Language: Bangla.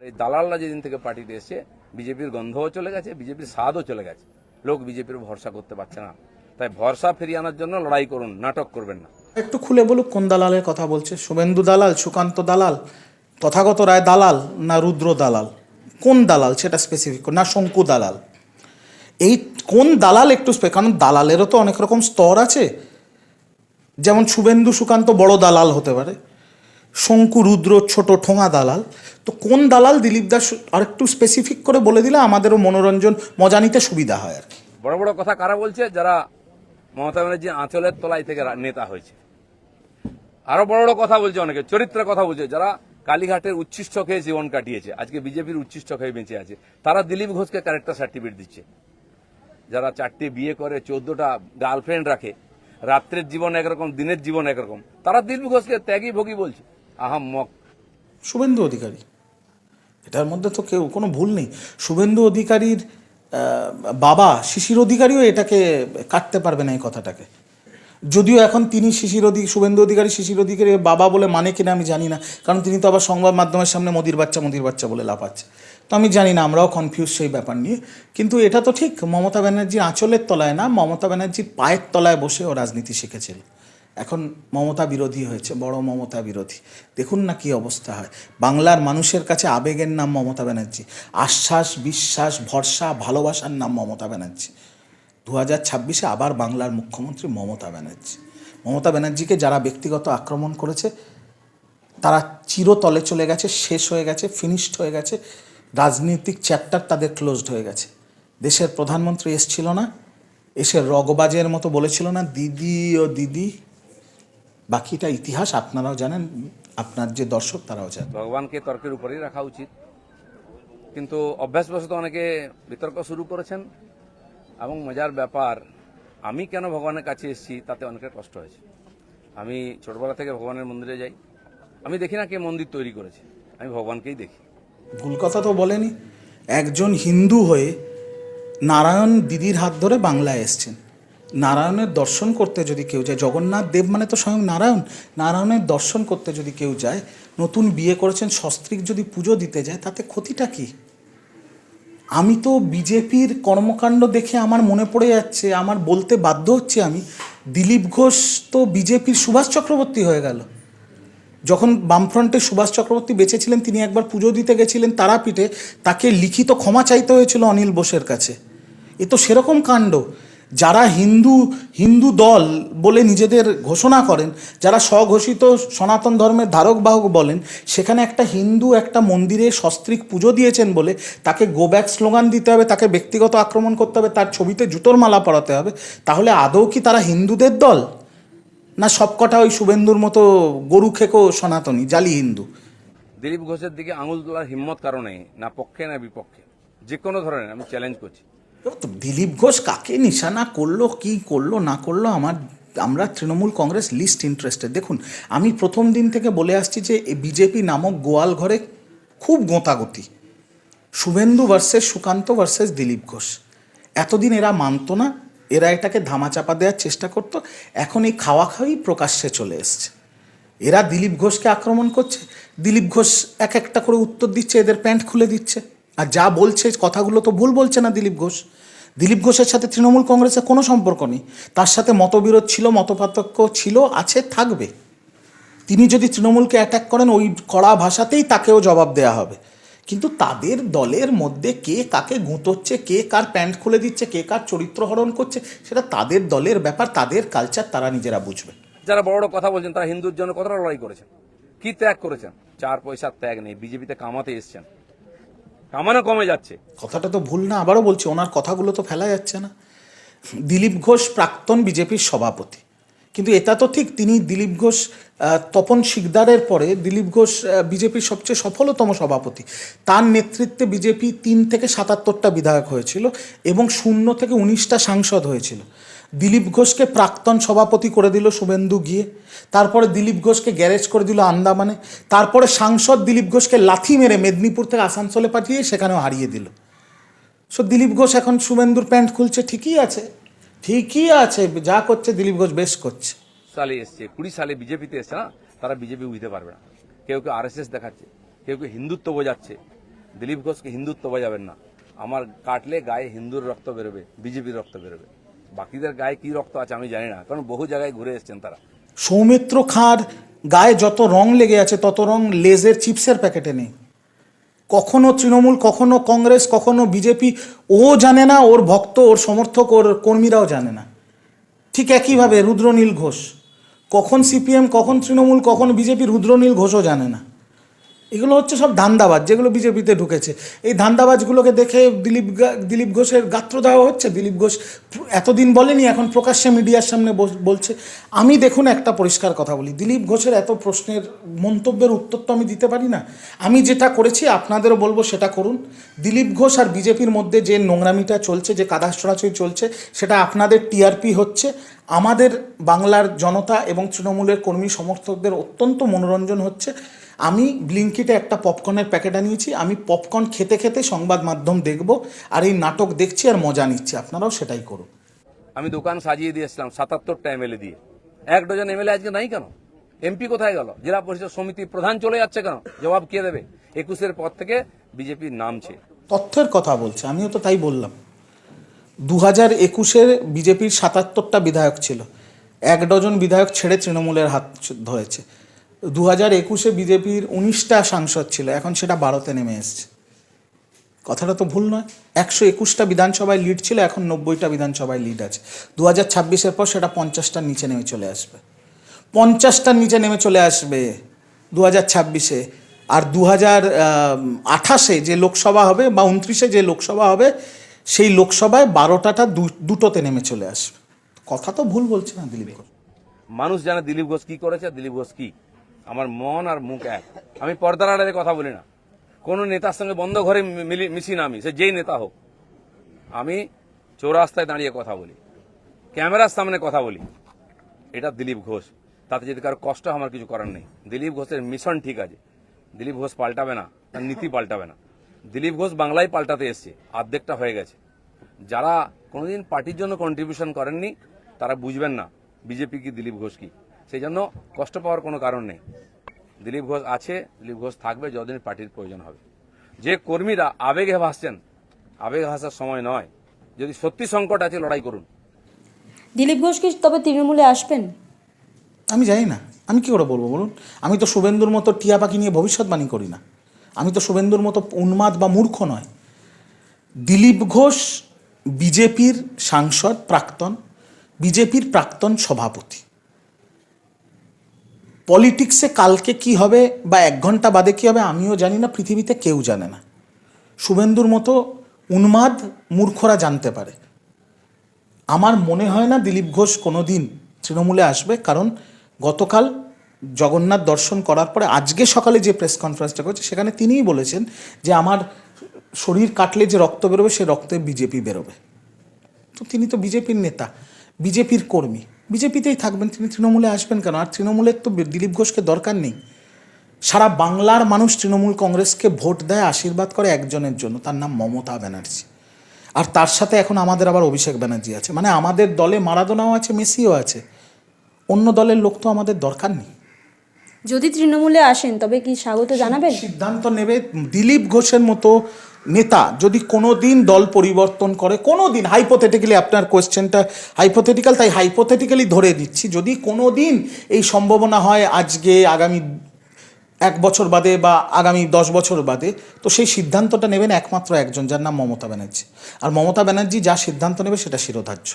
আর এই দালালরা যেদিন থেকে পার্টিতে এসছে, বিজেপির গন্ধও চলে গেছে, বিজেপির স্বাদও চলে গেছে। লোক বিজেপির ভরসা করতে পারছে না। তাই ভরসা ফিরিয়ে আনার জন্য লড়াই করুন, নাটক করবেন না। একটু খুলে বলুক কোন দালালের কথা বলছে? শুভেন্দু দালাল, সুকান্ত দালাল, তথাগত রায় দালাল না রুদ্র দালাল? কোন দালাল? সেটা স্পেসিফিক না শঙ্কু দালাল? এই কোন দালাল একটু কারণ দালালেরও তো অনেক রকম স্তর আছে। যেমন শুভেন্দু, সুকান্ত বড় দালাল হতে পারে। শঙ্কু, রুদ্র, ছোট, ঠোঙা দালাল। তো কোন দালাল দিলীপ দাস আর একটু স্পেসিফিক করে বলে দিলে আমাদেরও মনোরঞ্জন, মজা নিতে সুবিধা হয় আর বড় বড় কথা কারা বলছে? যারা মমতা ব্যানার্জি আঁচলের তলায় থেকে নেতা হয়েছে। আরও বড় বড় কথা বলছে অনেকে, চরিত্রের কথা বলছে। যারা কালীঘাটের উচ্ছিষ্ট খেয়ে জীবন কাটিয়েছে, আজকে বিজেপির উচ্ছিষ্ট খেয়ে বেঁচে আছে, তারা দিলীপ ঘোষকে ক্যারেক্টার সার্টিফিকেট দিচ্ছে। যারা চারটে বিয়ে করে, চোদ্দটা গার্লফ্রেন্ড রাখে, রাত্রের জীবন একরকম, দিনের জীবন একরকম, তারা দিলীপ ঘোষকে ত্যাগী ভোগী বলছে। আহাম মক। শুভেন্দু অধিকারী। এটার মধ্যে তো কেউ, কোনো ভুল নেই। শুভেন্দু অধিকারীর বাবা শিশির অধিকারীও এটাকে কাটতে পারবে না এই কথাটাকে। যদিও এখন তিনি শিশির অধিক শুভেন্দু অধিকারী শিশির অধিকারী বাবা বলে মানে কিনা আমি জানি না। কারণ তিনি তো আবার সংবাদ মাধ্যমের সামনে মোদির বাচ্চা মোদির বাচ্চা বলে লাফাচ্ছে। তো আমি জানি না, আমরাও কনফিউজ সেই ব্যাপার নিয়ে। কিন্তু এটা তো ঠিক, মমতা ব্যানার্জির আঁচলের তলায় না, মমতা ব্যানার্জির পায়ের তলায় বসে ও রাজনীতি শিখেছিল। এখন মমতা বিরোধী হয়েছে, বড় মমতা বিরোধী। দেখুন না কি অবস্থা হয়। বাংলার মানুষের কাছে আবেগের নাম মমতা ব্যানার্জি, আশ্বাস, বিশ্বাস, ভরসা, ভালোবাসার নাম মমতা ব্যানার্জি। দু হাজার ছাব্বিশে আবার বাংলার মুখ্যমন্ত্রী মমতা ব্যানার্জি। মমতা ব্যানার্জিকে যারা ব্যক্তিগত আক্রমণ করেছে, তারা চিরতলে চলে গেছে, শেষ হয়ে গেছে ফিনিশড হয়ে গেছে, রাজনৈতিক চ্যাপ্টার তাদের ক্লোজড হয়ে গেছে। দেশের প্রধানমন্ত্রী এসছিল না, এসে রগবাজের মতো বলেছিল না, দিদি ও দিদি বাকিটা ইতিহাস আপনারাও জানেন আপনার যে দর্শক তারাও জানেন। ভগবানকে তর্কের উপরেই রাখা উচিত। কিন্তু অভ্যাসবশত অনেকে বিতর্ক শুরু করেছেন এবং মজার ব্যাপার আমি কেন ভগবানের কাছে এসেছি তাতে অনেকের কষ্ট হয়েছে। আমি ছোটবেলা থেকে ভগবানের মন্দিরে যাই। আমি দেখি না কে মন্দির তৈরি করেছে। আমি ভগবানকেই দেখি। ভুল কথা তো বলেনি। একজন হিন্দু হয়ে নারায়ণ দিদির হাত ধরে বাংলায় এসছেন। নারায়ণের দর্শন করতে যদি কেউ যায়, জগন্নাথ দেব মানে তো স্বয়ং নারায়ণ, নারায়ণের দর্শন করতে যদি কেউ যায়, নতুন বিয়ে করেছেন, সস্ত্রীক যদি পুজো দিতে যায়, তাতে ক্ষতিটা কী? আমি তো বিজেপির কর্মকাণ্ড দেখে আমার মনে পড়ে যাচ্ছে, আমার বলতে বাধ্য হচ্ছে আমি, দিলীপ ঘোষ তো বিজেপির সুভাষ চক্রবর্তী হয়ে গেল। যখন বামফ্রন্টে সুভাষ চক্রবর্তী বেঁচে ছিলেন তিনি একবার পুজো দিতে গেছিলেন তারাপীঠে, তাকে লিখিত ক্ষমা চাইতে হয়েছিল অনিল বোসের কাছে। এ তো সেরকম কাণ্ড। যারা হিন্দু হিন্দু দল বলে নিজেদের ঘোষণা করেন, যারা স্বঘোষিত সনাতন ধর্মের ধারক বাহক বলেন, সেখানে একটা হিন্দু একটা মন্দিরে সস্ত্রীক পুজো দিয়েছেন বলে তাকে গো ব্যাক স্লোগান দিতে হবে, তাকে ব্যক্তিগত আক্রমণ করতে হবে, তার ছবিতে জুতোর মালা পরাতে হবে। তাহলে আদৌ কি তারা হিন্দুদের দল? না সবকটা ওই শুভেন্দুর মতো গরু খেকো সনাতনী, জালি হিন্দু? দিলীপ ঘোষের দিকে আঙুল তোলার হিম্মত কারণে না পক্ষে, না বিপক্ষে। যে কোনো ধরনের, আমি চ্যালেঞ্জ করছি। দিলীপ ঘোষ কাকে নিশানা করল, কি করল, না করল, আমার, আমরা তৃণমূল কংগ্রেস লিস্ট ইন্টারেস্টেড দেখুন, আমি প্রথম দিন থেকে বলে আসছি যে বিজেপি নামক গোয়াল ঘরে খুব গোঁতাগতি। Suvendu versus Sukanta versus Dilip Ghosh. এতদিন এরা মানতো না, এরা এটাকে ধামাচাপা দেওয়ার চেষ্টা করতো, এখন এই খাওয়া খাওয়াই প্রকাশ্যে চলে এসছে। এরা দিলীপ ঘোষকে আক্রমণ করছে, দিলীপ ঘোষ এক একটা করে উত্তর দিচ্ছে, এদের প্যান্ট খুলে দিচ্ছে। আর যা বলছে, কথাগুলো তো ভুল বলছে না দিলীপ ঘোষ। দিলীপ ঘোষের সাথে তৃণমূল কংগ্রেসের কোনো সম্পর্ক নেই। তার সাথে মতবিরোধ ছিল, মতপার্থক্য ছিল, আছে, থাকবে। তিনি যদি তৃণমূলকে অ্যাটাক করেন, ওই কড়া ভাষাতেই তাকেও জবাব দেওয়া হবে। কিন্তু তাদের দলের মধ্যে কে কাকে গুঁতোচ্ছে, কে কার প্যান্ট খুলে দিচ্ছে, কে কার চরিত্র হরণ করছে, সেটা তাদের দলের ব্যাপার, তাদের কালচার তারা নিজেরা বুঝবে। যারা বড় বড় কথা বলছেন, তারা হিন্দুর জন্য কতটা লড়াই করেছেন? কি ত্যাগ করেছেন? চার পয়সার ত্যাগ নেই, বিজেপিতে কামাতে এসছেন। কামানো কমে যাচ্ছে। কথাটা তো ভুল না, আবারও বলছি, ওনার কথাগুলো তো ফেলা যাচ্ছে না। দিলীপ ঘোষ প্রাক্তন বিজেপির সভাপতি। কিন্তু এটা তো ঠিক, তিনি দিলীপ ঘোষ তপন শিকদারের পরে দিলীপ ঘোষ বিজেপির সবচেয়ে সফলতম সভাপতি। তার নেতৃত্বে বিজেপি তিন থেকে সাতাত্তরটা বিধায়ক হয়েছিল এবং শূন্য থেকে উনিশটা সাংসদ হয়েছিল। দিলীপ ঘোষকে প্রাক্তন সভাপতি করে দিল শুভেন্দু গিয়ে, তারপরে দিলীপ ঘোষকে গ্যারেজ করে দিল আন্দামানে, তারপরে সাংসদ দিলীপ ঘোষকে লাথি মেরে মেদিনীপুর থেকে আসানসোলে পাঠিয়ে সেখানেও হারিয়ে দিল। সো দিলীপ ঘোষ এখন শুভেন্দুর প্যান্ট খুলছে, ঠিকই আছে। ঠিকই আছে যা করছে দিলীপ ঘোষ বেশ করছে। সালে এসছে কুড়ি সালে বিজেপিতে এসছে না তারা বিজেপি বুঝতে পারবে না। কেউ কেউ আরএসএস দেখাচ্ছে কেউ কেউ হিন্দুত্ব বোঝাচ্ছে। দিলীপ ঘোষকে হিন্দুত্ব বোঝাবেন না। আমার কাটলে গায়ে হিন্দুর রক্ত বেরোবে বিজেপির রক্ত বেরোবে। বাকিদের গায়ে কি রক্ত আছে আমি জানি না কারণ বহু জায়গায় ঘুরে এসেছেন তারা। সৌমিত্র খাঁর গায়ে যত রং লেগে আছে তত রং লেজের চিপসের প্যাকেটে নেই। কখনো তৃণমূল, কখনো কংগ্রেস, কখনো বিজেপি, ও জানে না, ওর ভক্ত, ওর সমর্থক, ওর কর্মীরাও জানে না। ঠিক একইভাবে রুদ্রনীল ঘোষ। কখন সিপিএম, কখন তৃণমূল, কখন বিজেপি, রুদ্রনীল ঘোষও জানে না। এগুলো হচ্ছে সব ধান্দাবাজ, যেগুলো বিজেপিতে ঢুকেছে। এই ধান্দাবাজগুলোকে দেখে দিলীপ দিলীপ ঘোষের গাত্র দেওয়া হচ্ছে। দিলীপ ঘোষ এতদিন বলেনি, এখন প্রকাশ্যে মিডিয়ার সামনে বলছে। আমি দেখুন একটা পরিষ্কার কথা বলি। দিলীপ ঘোষের এত প্রশ্নের মন্তব্যের উত্তর তো আমি দিতে পারি না। আমি যেটা করেছি, আপনাদেরও বলব সেটা করুন। দিলীপ ঘোষ আর বিজেপির মধ্যে যে নোংরামিটা চলছে, যে কাদা ছড়াছড়ি চলছে, সেটা আপনাদের টিআরপি হচ্ছে। আমাদের বাংলার জনতা এবং তৃণমূলের কর্মী সমর্থকদের অত্যন্ত মনোরঞ্জন হচ্ছে। আমি ব্লিঙ্কিটে একটা পপকর্নের প্যাকেট আনিয়েছি আমি পপকর্ন খেতে খেতে সংবাদ মাধ্যম দেখব আর এই নাটক দেখছি আর মজা নিচ্ছি আপনারাও সেটাই করুন। আমি দোকান সাজিয়ে দিয়ে দিয়েছিলাম সাতাত্তরটা এমএলএ দিয়ে। এক ডজন এমএলএ আজকে নাই কেন? এমপি কোথায় গেল? জেলা পরিষদ সমিতি প্রধান চলে যাচ্ছে কেন? জবাব কে দেবে? একুশের পর থেকে বিজেপির নামছে তথ্যের কথা বলছে আমিও তো তাই বললাম। দু হাজার একুশের বিজেপির সাতাত্তরটা বিধায়ক ছিল এক ডজন বিধায়ক ছেড়ে তৃণমূলের হাত ধরেছে। দু হাজার একুশে বিজেপির উনিশটা সাংসদ ছিল, এখন সেটা বারোতে নেমে এসছে। কথাটা তো ভুল নয়। একশো একুশটা বিধানসভায় লিড ছিল, এখন নব্বইটা বিধানসভায় লিড আছে। দু হাজার ছাব্বিশের পর সেটা পঞ্চাশটার নিচে নেমে চলে আসবে। পঞ্চাশটার নিচে নেমে চলে আসবে দু হাজার ছাব্বিশে। আর দু হাজার আঠাশে যে লোকসভা হবে বা উনত্রিশে যে লোকসভা হবে, সেই লোকসভায় বারোটাটা দুটোতে নেমে চলে আসবে। কথা তো ভুল বলছে না দিলীপ ঘোষ। মানুষ জানে দিলীপ ঘোষ কী করেছে দিলীপ ঘোষ কি আমার মন আর মুখ এক। আমি পর্দার আড়ালে কথা বলি না। কোনো নেতার সঙ্গে বন্ধ ঘরে মিশি না আমি, সে যেই নেতা হোক। আমি চৌরাস্তায় দাঁড়িয়ে কথা বলি। ক্যামেরার সামনে কথা বলি। এটা দিলীপ ঘোষ। তাতে যদি কারও কষ্ট আমার কিছু করার নেই। দিলীপ ঘোষের মিশন ঠিক আছে। দিলীপ ঘোষ পাল্টাবে না, তার নীতি পাল্টাবে না। দিলীপ ঘোষ বাংলায় পাল্টাতে এসছে অর্ধেকটা হয়ে গেছে। যারা কোনোদিন পার্টির জন্য কন্ট্রিবিউশন করেননি, তারা বুঝবেন না, বিজেপি কি দিলীপ ঘোষ কি। সেই জন্য কষ্ট পাওয়ার কোনো কারণ নেই। দিলীপ ঘোষ আছে দিলীপ ঘোষ থাকবে যতদিন পার্টির প্রয়োজন হবে। যে কর্মীরা আবেগে ভাসছেন আবেগে ভাসার সময় নয়। যদি সত্যি সংকট আছে লড়াই করুন। দিলীপ ঘোষ কি তবে তৃণমূলে আসবেন? আমি জানি না। আমি কি করে বলব বলুন? আমি তো শুভেন্দুর মতো টিয়া পাখি নিয়ে ভবিষ্যৎবাণী করি না। আমি তো শুভেন্দুর মতো উন্মাদ বা মূর্খ নয়। দিলীপ ঘোষ বিজেপির সাংসদ প্রাক্তন বিজেপির প্রাক্তন সভাপতি। পলিটিক্সে কালকে কি হবে বা এক ঘণ্টা বাদে কি হবে আমিও জানি না, পৃথিবীতে কেউ জানে না। শুভেন্দুর মতো উন্মাদ মূর্খরা জানতে পারে। আমার মনে হয় না দিলীপ ঘোষ কোনো দিন তৃণমূলে আসবে, কারণ গতকাল জগন্নাথ দর্শন করার পরে আজকে সকালে যে প্রেস কনফারেন্সটা করেছে, সেখানে তিনিই বলেছেন যে আমার শরীর কাটলে যে রক্ত বেরোবে, সে রক্তে বিজেপি বেরোবে। তো তিনি তো বিজেপির নেতা, বিজেপির কর্মী। বিজেপিতেই থাকবেন তিনি তৃণমূলে আসবেন কেন? আর তৃণমূলের তো দিলীপ ঘোষকে দরকার নেই। সারা বাংলার মানুষ তৃণমূল কংগ্রেসকে ভোট দেয় আশীর্বাদ করে একজনের জন্য। তার নাম মমতা ব্যানার্জি। আর তার সাথে এখন আমাদের আবার অভিষেক ব্যানার্জি আছে। মানে আমাদের দলে মারাদোনাও আছে মেসিও আছে। অন্য দলের লোক তো আমাদের দরকার নেই। যদি তৃণমূলে আসেন তবে কি স্বাগত জানাবেন? সিদ্ধান্ত নেবে দিলীপ ঘোষের মতো নেতা যদি কোনো দিন দল পরিবর্তন করে কোনো দিন হাইপোথেটিক্যালি আপনার কোয়েশ্চেনটা হাইপোথেটিক্যাল তাই হাইপোথেটিক্যালি ধরে দিচ্ছি যদি কোনো দিন এই সম্ভাবনা হয় আজকে, আগামী এক বছর বাদে বা আগামী দশ বছর বাদে, তো সেই সিদ্ধান্তটা নেবেন একমাত্র একজন, যার নাম মমতা ব্যানার্জি। আর মমতা ব্যানার্জি যা সিদ্ধান্ত নেবে সেটা শিরোধার্য।